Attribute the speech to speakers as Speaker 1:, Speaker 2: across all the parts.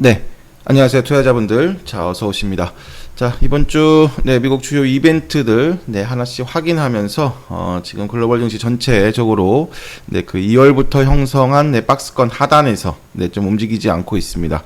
Speaker 1: 네. 안녕하세요. 투자자분들. 자, 어서 오십니다. 자, 이번 주, 네, 미국 주요 이벤트들, 네, 하나씩 확인하면서, 어, 지금 글로벌 증시 전체적으로, 네, 그 2월부터 형성한, 네, 박스권 하단에서, 네, 좀 움직이지 않고 있습니다.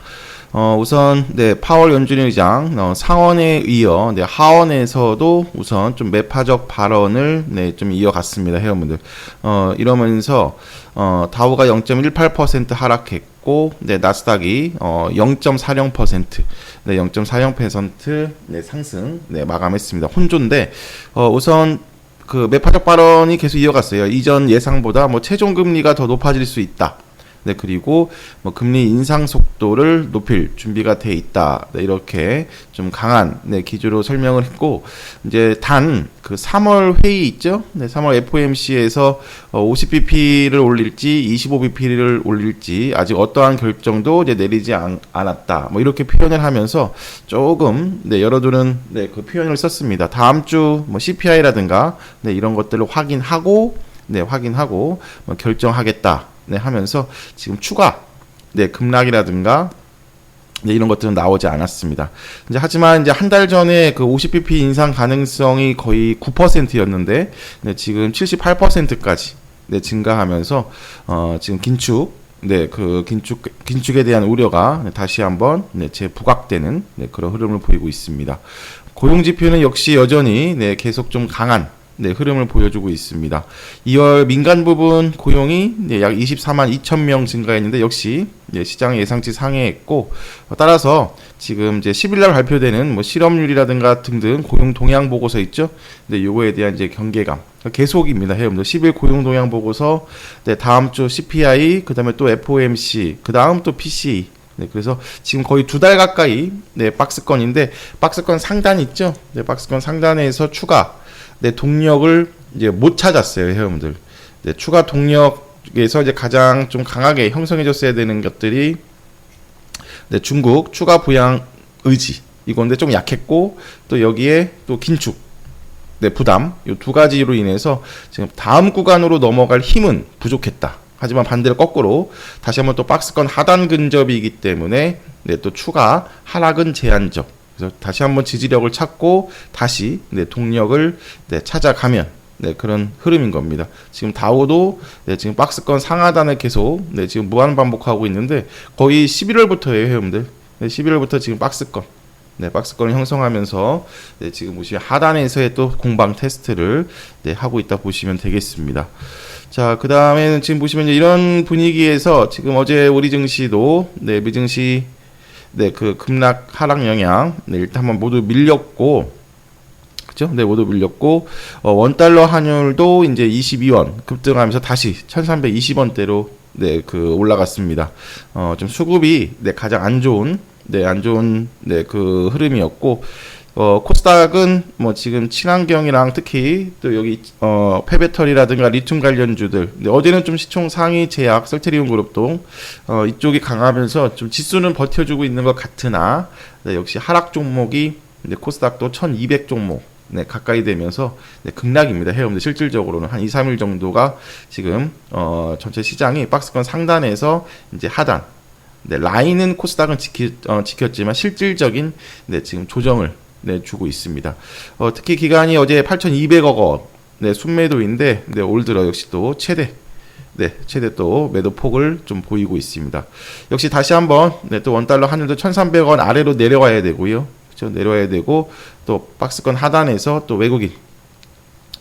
Speaker 1: 어, 우선, 네, 파월 연준 의장, 어, 상원에 이어, 네, 하원에서도 우선 좀 매파적 발언을, 네, 좀 이어갔습니다. 회원분들. 어, 이러면서, 어, 다우가 0.18% 하락했고, 네, 나스닥이, 어, 0.40%, 네, 0.40% 네, 상승, 네, 마감했습니다. 혼조인데, 어, 우선, 그 매파적 발언이 계속 이어갔어요. 이전 예상보다 뭐 최종 금리가 더 높아질 수 있다. 네, 그리고 뭐 금리 인상 속도를 높일 준비가 돼 있다. 네, 이렇게 좀 강한 네, 기조로 설명을 했고 이제 단 그 3월 회의 있죠? 네, 3월 FOMC에서 어, 50bp를 올릴지 25bp를 올릴지 아직 어떠한 결정도 이제 내리지 않, 않았다. 뭐 이렇게 표현을 하면서 조금 네, 여러분은 네, 그 표현을 썼습니다. 다음 주 뭐 CPI라든가 네, 이런 것들을 확인하고 네, 확인하고 뭐 결정하겠다. 네, 하면서 지금 추가 네, 급락이라든가 네, 이런 것들은 나오지 않았습니다. 이제 하지만 이제 한 달 전에 그 50bp 인상 가능성이 거의 9%였는데 네, 지금 78%까지 네, 증가하면서 어, 지금 긴축 네, 그 긴축 긴축에 대한 우려가 다시 한번 네, 재부각되는 네, 그런 흐름을 보이고 있습니다. 고용 지표는 역시 여전히 네, 계속 좀 강한 네, 흐름을 보여주고 있습니다. 2월 민간 부분 고용이 네, 약 24만 2천 명 증가했는데 역시 네, 시장 예상치 상회했고 어, 따라서 지금 이제 10일 날 발표되는 뭐 실업률이라든가 등등 고용 동향 보고서 있죠. 네, 요거에 대한 이제 경계감 계속입니다. 여러분들 10일 고용 동향 보고서 네, 다음 주 CPI 그다음에 또 FOMC 그다음 또 PCE 네, 그래서 지금 거의 두 달 가까이 네, 박스권인데 박스권 상단 있죠? 네, 박스권 상단에서 추가 네, 동력을 이제 못 찾았어요, 회원들. 네, 추가 동력에서 이제 가장 좀 강하게 형성해졌어야 되는 것들이 네, 중국 추가 부양 의지 이건데 좀 약했고 또 여기에 또 긴축 네, 부담 이 두 가지로 인해서 지금 다음 구간으로 넘어갈 힘은 부족했다. 하지만 반대로 거꾸로 다시 한번 또 박스권 하단 근접이기 때문에 네, 또 추가 하락은 제한적 그래서 다시 한번 지지력을 찾고 다시 네, 동력을 네, 찾아가면 네, 그런 흐름인 겁니다. 지금 다우도 네, 지금 박스권 상하단을 계속 네, 지금 무한 반복하고 있는데 거의 11월부터예요, 회원들. 네, 11월부터 지금 박스권 네, 박스권을 형성하면서 네, 지금 보시면 하단에서의 또 공방 테스트를 네, 하고 있다 보시면 되겠습니다. 자, 그 다음에는 지금 보시면 이런 분위기에서 지금 어제 우리 증시도 네, 미 증시 네, 그 급락 하락 영향 네, 일단 한번 모두 밀렸고 그죠? 네, 모두 밀렸고 어, 원 달러 환율도 이제 22원 급등하면서 다시 1,320원대로 네, 그 올라갔습니다. 어, 좀 수급이 네, 가장 안 좋은 네, 안 좋은 네, 그 흐름이었고 어, 코스닥은 뭐 지금 친환경이랑 특히 또 여기 어, 폐배터리라든가 리튬 관련주들 네, 어제는 좀 시총 상위 제약 설테리온 그룹도 어, 이쪽이 강하면서 좀 지수는 버텨주고 있는 것 같으나 네, 역시 하락 종목이 네, 코스닥도 1200 종목 네, 가까이 되면서 네, 급락입니다. 해외 실질적으로는 한 2, 3일 정도가 지금 어, 전체 시장이 박스권 상단에서 이제 하단 네, 라인은 코스닥은 지키, 어, 지켰지만 실질적인 네, 지금 조정을 네, 주고 있습니다. 어, 특히 기간이 어제 8,200억 원 네, 순매도인데 네, 올 들어 역시 또 최대 네, 최대 또 매도 폭을 좀 보이고 있습니다. 역시 다시 한번 네, 또 원달러 환율도 1,300원 아래로 내려와야 되고요. 그렇죠? 내려와야 되고 또 박스권 하단에서 또 외국인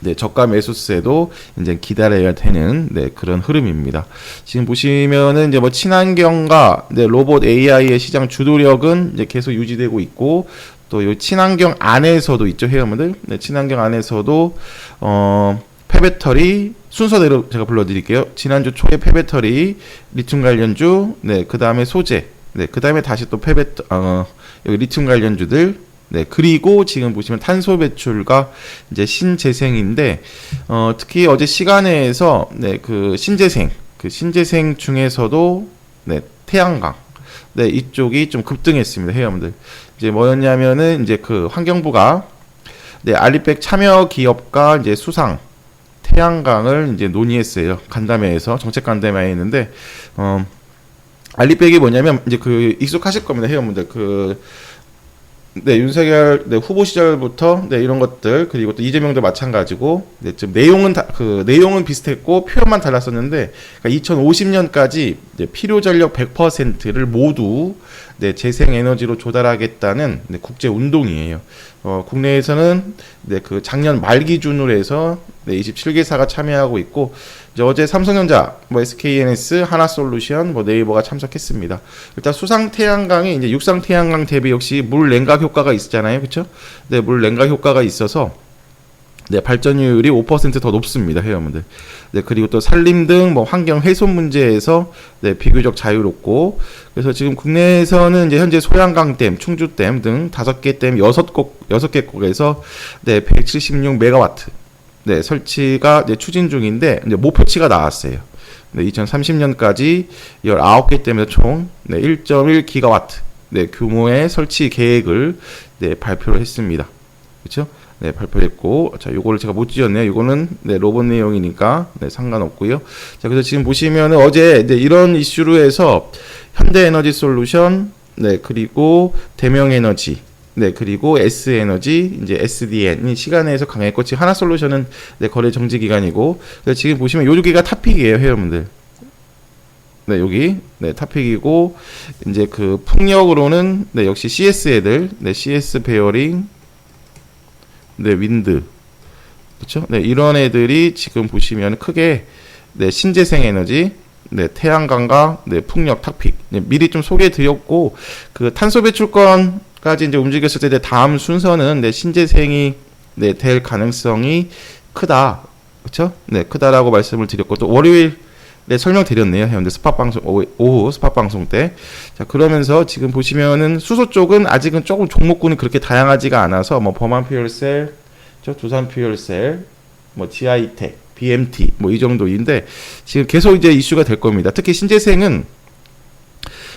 Speaker 1: 네, 저가 매수세도 이제 기다려야 되는 네, 그런 흐름입니다. 지금 보시면은 이제 뭐 친환경과 네, 로봇 AI의 시장 주도력은 이제 계속 유지되고 있고 또 이 친환경 안에서도 있죠 회원분들. 네, 친환경 안에서도 어 폐배터리 순서대로 제가 불러드릴게요. 지난주 초에 폐배터리 리튬 관련주, 네, 그 다음에 소재, 네, 그 다음에 다시 또 폐배터, 어, 여기 리튬 관련주들, 네, 그리고 지금 보시면 탄소 배출과 이제 신재생인데, 어, 특히 어제 시간에서, 네, 그 신재생, 그 신재생 중에서도, 네, 태양광, 네, 이쪽이 좀 급등했습니다, 회원들. 이제 뭐였냐면은 이제 그 환경부가 네, 알리백 참여 기업과 이제 수상 태양광을 이제 논의했어요. 간담회에서 정책 간담회에 있는데 어 알리백이 뭐냐면 이제 그 익숙하실 겁니다 회원분들 그 네, 윤석열 네, 후보 시절부터 네, 이런 것들 그리고 또 이재명도 마찬가지고 네, 좀 내용은 다, 그 내용은 비슷했고 표현만 달랐었는데 그러니까 2050년까지 이제 필요 전력 100%를 모두 네, 재생 에너지로 조달하겠다는 네, 국제 운동이에요. 어, 국내에서는 네, 그 작년 말 기준으로 해서 네, 27개사가 참여하고 있고 이제 어제 삼성전자, 뭐 SKNS, 하나솔루션, 뭐 네이버가 참석했습니다. 일단 수상 태양광이 이제 육상 태양광 대비 역시 물 냉각 효과가 있잖아요, 그렇죠? 네, 물 냉각 효과가 있어서 네, 발전율이 5%더 높습니다, 회원분들. 네, 그리고 또 산림 등 뭐 환경 훼손 문제에서 네, 비교적 자유롭고 그래서 지금 국내에서는 이제 현재 소양강댐, 충주댐 등 다섯 개 댐 여섯 곳 여섯 개 곳에서 네, 176 메가와트 네, 설치가 네, 추진 중인데 이제 목표치가 나왔어요. 네, 2030년까지 19개 댐에서 총 네, 1.1 기가와트 네, 규모의 설치 계획을 네, 발표를 했습니다. 그렇죠? 네, 발표했고 자, 요거를 제가 못 지었네요. 요거는 네, 로봇 내용이니까 네, 상관없고요. 자, 그래서 지금 보시면은 어제 네, 이런 이슈로 해서 현대에너지 솔루션 네, 그리고 대명에너지 네, 그리고 S에너지, 이제 SDN이 시간에서 강했고, 지금 하나 솔루션은 네, 거래 정지 기간이고, 지금 보시면 요 두개가 탑픽이에요, 회원분들. 네, 여기, 네, 탑픽이고, 이제 그 풍력으로는, 네, 역시 CS 애들, 네, CS 베어링, 네, 윈드. 그쵸? 네, 이런 애들이 지금 보시면 크게, 네, 신재생 에너지, 네, 태양광과, 네, 풍력 탑픽. 네, 미리 좀 소개해 드렸고, 그 탄소 배출권, 까지 이제 움직였을 때 다음 순서는 네, 신재생이 네, 될 가능성이 크다. 그렇죠? 네, 크다라고 말씀을 드렸고 또 월요일 네, 설명드렸네요. 현재 스팟 방송 오후, 스팟 방송 때. 자, 그러면서 지금 보시면은 수소 쪽은 아직은 조금 종목군이 그렇게 다양하지가 않아서 뭐 범한 퓨얼셀, 저 두산 퓨얼셀, 뭐 GI텍, BMT 뭐 이 정도인데 지금 계속 이제 이슈가 될 겁니다. 특히 신재생은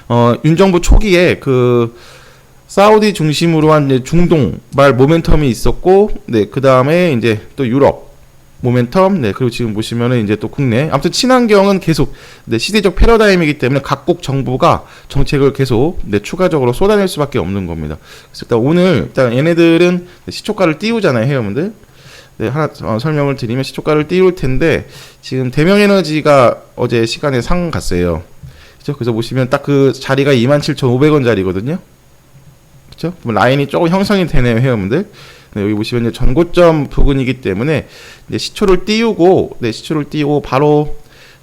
Speaker 1: 어, 윤 정부 초기에 그 사우디 중심으로 한 중동발 모멘텀이 있었고, 네, 그 다음에 이제 또 유럽 모멘텀, 네, 그리고 지금 보시면은 이제 또 국내. 아무튼 친환경은 계속, 네, 시대적 패러다임이기 때문에 각국 정부가 정책을 계속, 네, 추가적으로 쏟아낼 수밖에 없는 겁니다. 그래서 일단 오늘, 일단 얘네들은 시초가를 띄우잖아요, 회원분들. 네, 하나 어, 설명을 드리면 시초가를 띄울 텐데, 지금 대명에너지가 어제 시간에 상 갔어요. 그죠? 그래서 보시면 딱 그 자리가 27,500원 자리거든요. 그렇죠? 라인이 조금 형성이 되네요, 회원분들. 네, 여기 보시면 이제 전고점 부근이기 때문에 시초를 띄우고, 네, 시초를 띄우고 바로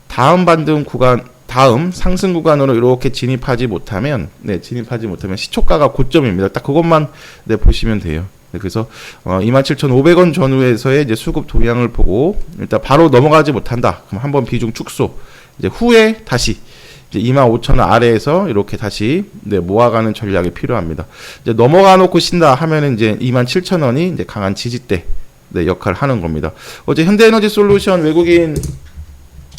Speaker 1: 다음 반등 구간, 다음 상승 구간으로 이렇게 진입하지 못하면, 네, 진입하지 못하면 시초가가 고점입니다. 딱 그것만 네, 보시면 돼요. 네, 그래서 어, 27,500원 전후에서의 이제 수급 동향을 보고 일단 바로 넘어가지 못한다. 그럼 한번 비중 축소. 이제 후에 다시 이제 25,000원 아래에서 이렇게 다시 네, 모아가는 전략이 필요합니다. 이제 넘어가 놓고 신다 하면은 이제 27,000원이 이제 강한 지지대 네, 역할을 하는 겁니다. 어제 현대에너지 솔루션 외국인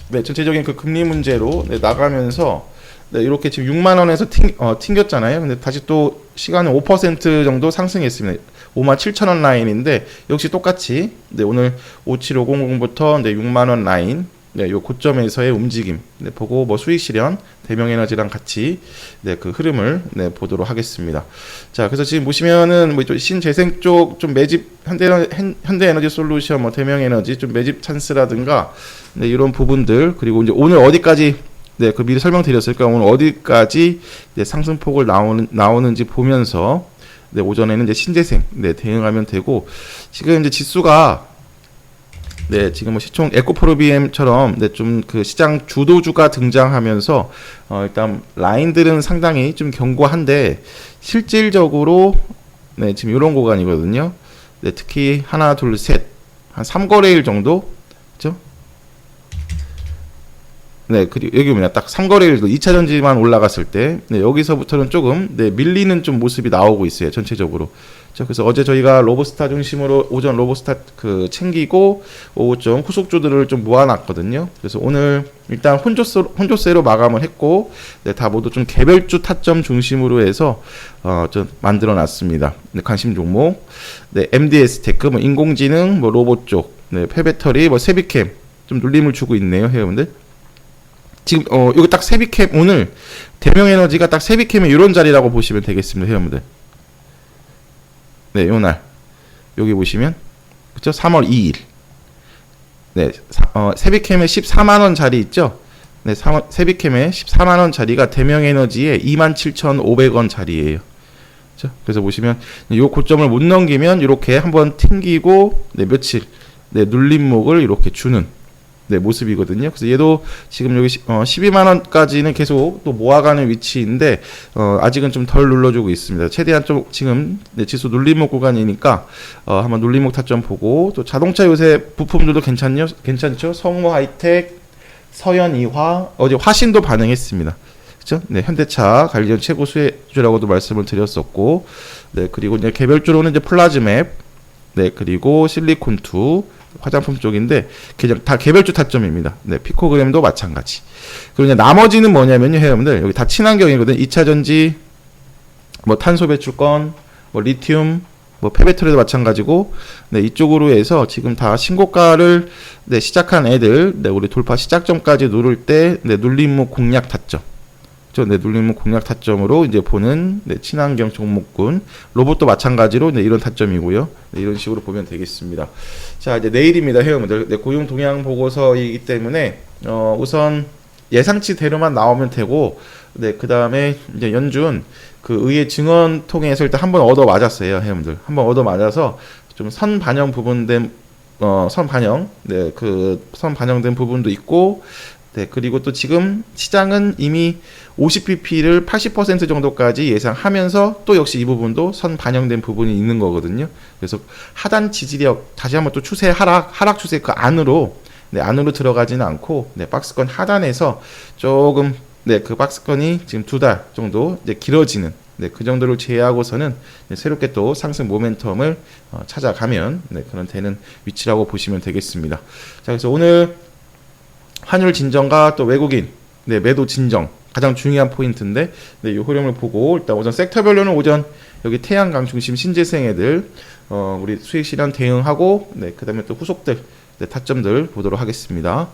Speaker 1: 네, 전체적인 그 금리 문제로 네, 나가면서 네, 이렇게 지금 6만 원에서 튕, 어, 튕겼잖아요. 근데 다시 또 시간은 5% 정도 상승했습니다. 5만 7천 원 라인인데 역시 똑같이 네, 오늘 57500부터 네, 6만 원 라인 네, 요 고점에서의 움직임 네, 보고 뭐 수익 실현 대명에너지랑 같이 네, 그 흐름을 네, 보도록 하겠습니다. 자, 그래서 지금 보시면은 뭐 신재생 쪽 좀 매집 현대 현대 에너지 솔루션 뭐 대명에너지 좀 매집 찬스라든가 네, 이런 부분들 그리고 이제 오늘 어디까지 네, 그 미리 설명드렸을까 오늘 어디까지 네, 상승폭을 나오는 나오는지 보면서 네, 오전에는 이제 신재생 네, 대응하면 되고 지금 이제 지수가 네, 지금 뭐 시총 에코프로비엠처럼 네, 좀 그 시장 주도주가 등장하면서 어, 일단 라인들은 상당히 좀 견고한데 실질적으로 네, 지금 이런 구간이거든요. 네, 특히 하나, 둘, 셋, 한 3거래일 정도, 그죠? 네, 그리고 여기 뭐냐, 딱 3거래일 2차 전지만 올라갔을 때, 네, 여기서부터는 조금, 네, 밀리는 좀 모습이 나오고 있어요, 전체적으로. 자, 그래서 어제 저희가 로보스타 중심으로 오전 로보스타 그 챙기고 오후 좀 후속주들을 좀 모아놨거든요. 그래서 오늘 일단 혼조세, 혼조세로 마감을 했고, 네, 다 모두 좀 개별주 타점 중심으로 해서 어, 좀 만들어놨습니다. 네, 관심 종목, 네, MDS 테크, 뭐 인공지능, 뭐 로봇 쪽, 네, 폐배터리, 뭐 세비캠 좀 눌림을 주고 있네요, 회원들. 지금 어 이거 딱 세비캠 오늘 대명 에너지가 딱 세비캠의 이런 자리라고 보시면 되겠습니다, 회원분들. 네, 요 날 여기 보시면 그죠? 3월 2일. 네, 사, 어, 세비캠의 14만 원 자리 있죠? 네, 3월, 세비캠의 14만 원 자리가 대명 에너지의 27,500원 자리예요. 그죠? 그래서 보시면 요 고점을 못 넘기면 이렇게 한번 튕기고 네, 며칠 네, 눌림목을 이렇게 주는 네, 모습이거든요. 그래서 얘도 지금 여기 시- 어, 12만 원까지는 계속 또 모아가는 위치인데 어, 아직은 좀 덜 눌러주고 있습니다. 최대한 좀 지금 네, 지수 눌림목 구간이니까 어, 한번 눌림목 타점 보고 또 자동차 요새 부품들도 괜찮요, 괜찮죠? 성모 하이텍, 서현 이화 어제 화신도 반응했습니다. 그죠? 네, 현대차 관련 최고 수혜주라고도 말씀을 드렸었고, 네, 그리고 이제 개별주로는 이제 플라즈맵, 네, 그리고 실리콘2 화장품 쪽인데 다 개별주 타점입니다. 네, 피코그램도 마찬가지. 그리고 나머지는 뭐냐면요, 여러분들 여기 다 친환경이거든. 2차 전지, 뭐 탄소 배출권, 뭐 리튬, 뭐 폐배터리도 마찬가지고, 네, 이쪽으로 해서 지금 다 신고가를 네, 시작한 애들, 네, 우리 돌파 시작점까지 누를 때, 네, 눌림목 공략 타점. 저 네, 눌림목 공략 타점으로 이제 보는 네, 친환경 종목군 로봇도 마찬가지로 네, 이런 타점이고요. 네, 이런 식으로 보면 되겠습니다. 자 이제 내일입니다, 회원분들. 네, 고용 동향 보고서이기 때문에 어, 우선 예상치대로만 나오면 되고, 네, 그 다음에 이제 연준 그 의회 증언 통해서 일단 한번 얻어 맞았어요, 회원분들. 한번 얻어 맞아서 좀 선 반영 부분된 어, 선 반영, 네, 그 선 반영된 부분도 있고, 네, 그리고 또 지금 시장은 이미 50pp를 80% 정도까지 예상하면서 또 역시 이 부분도 선 반영된 부분이 있는 거거든요. 그래서 하단 지지력 다시 한번 또 추세 하락 하락 추세 그 안으로 네, 안으로 들어가지는 않고 네, 박스권 하단에서 조금 네, 그 박스권이 지금 두 달 정도 이제 길어지는 네, 그 정도를 제외하고서는 네, 새롭게 또 상승 모멘텀을 어, 찾아가면 네, 그런 되는 위치라고 보시면 되겠습니다. 자, 그래서 오늘 환율 진정과 또 외국인 네, 매도 진정 가장 중요한 포인트인데 네, 이 흐름을 보고 일단 오전 섹터별로는 오전 여기 태양광 중심 신재생 애들 어, 우리 수익 실현 대응하고 네, 그다음에 또 후속들 네, 타점들 보도록 하겠습니다.